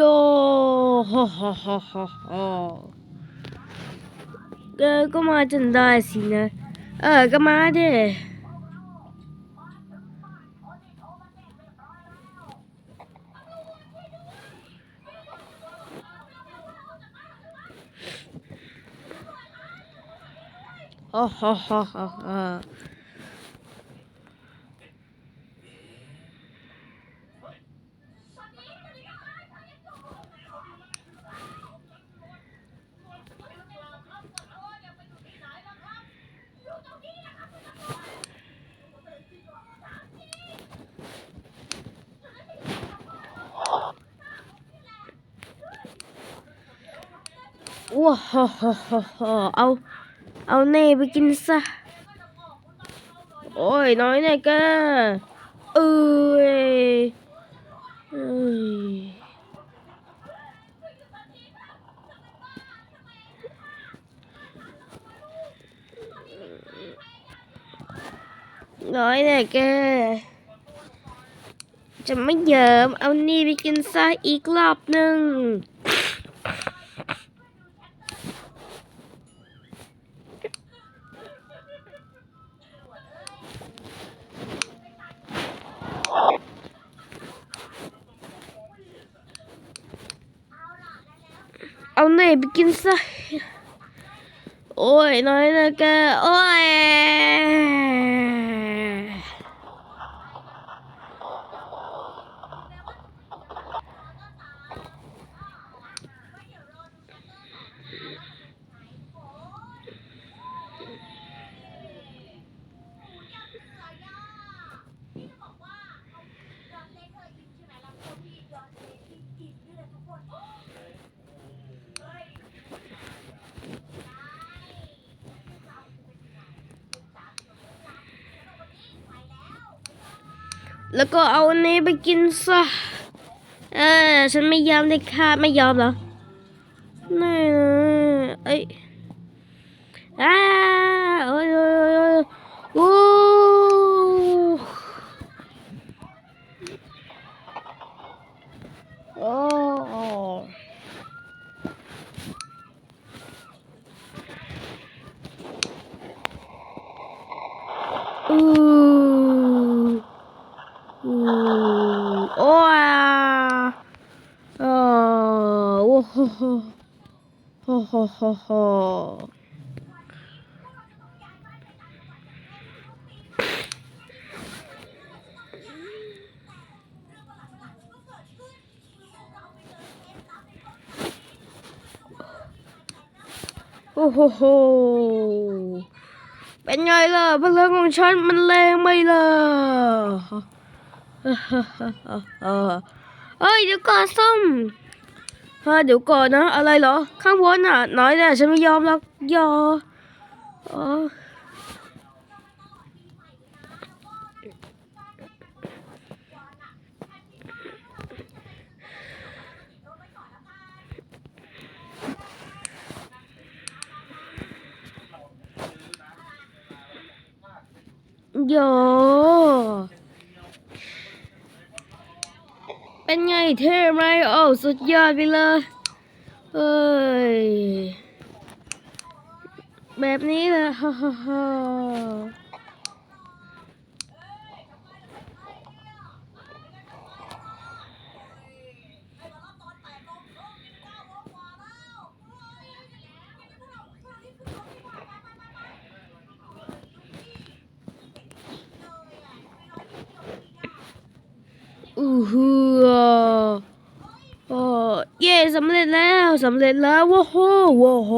โยฮ่าฮ่าฮ่าฮ่าฮ่าแกก็มาจนได้สินะ เออ ก็มาดิฮ่าฮ่าฮ่าฮ่าฮ่า ว้าฮ่าฮ่าฮ่าฮ่าเอา เอาเน่ไปกินซะ โอ้ย น้อยแน่แกเอ้ยเอ้ยน้อยแน่แกจะไม่เยิมเอานี่ไปกินซะอีกรอบหนึ่ง เอาเน่ไปกินซะโอ้ย น้อยนะ แล้วก็เอาอันนี้ไปกินซะ เออ ฉันไม่ยอมเลยค่ะไม่ยอมเหรอไม่นะเอ้ยอ้าโอ้ยโอ้ยโอ้ยโอ้โอ้อู้อู้โอ้ยโอ้ โอ้โหโหโหโหโหโอ้โหโห เป็นไงล่ะพลังของฉันมันแรงไหมล่ะเฮ้ยเดี๋ยวก่อนส้ม ฮ้ยเดี๋ยวก่อนนะ อะไรเหรอ ข้างบนอะ น้อยเนี่ยฉันไม่ยอมหรอกยออ๋อโย เป็นไงเท่ไหมโอ้สุดยอดไปเลยเอ้ยแบบนี้เลยฮ่าฮ่าฮ่าอู้หู สำเร็จแล้วสำเร็จแล้วว้าวโว้โห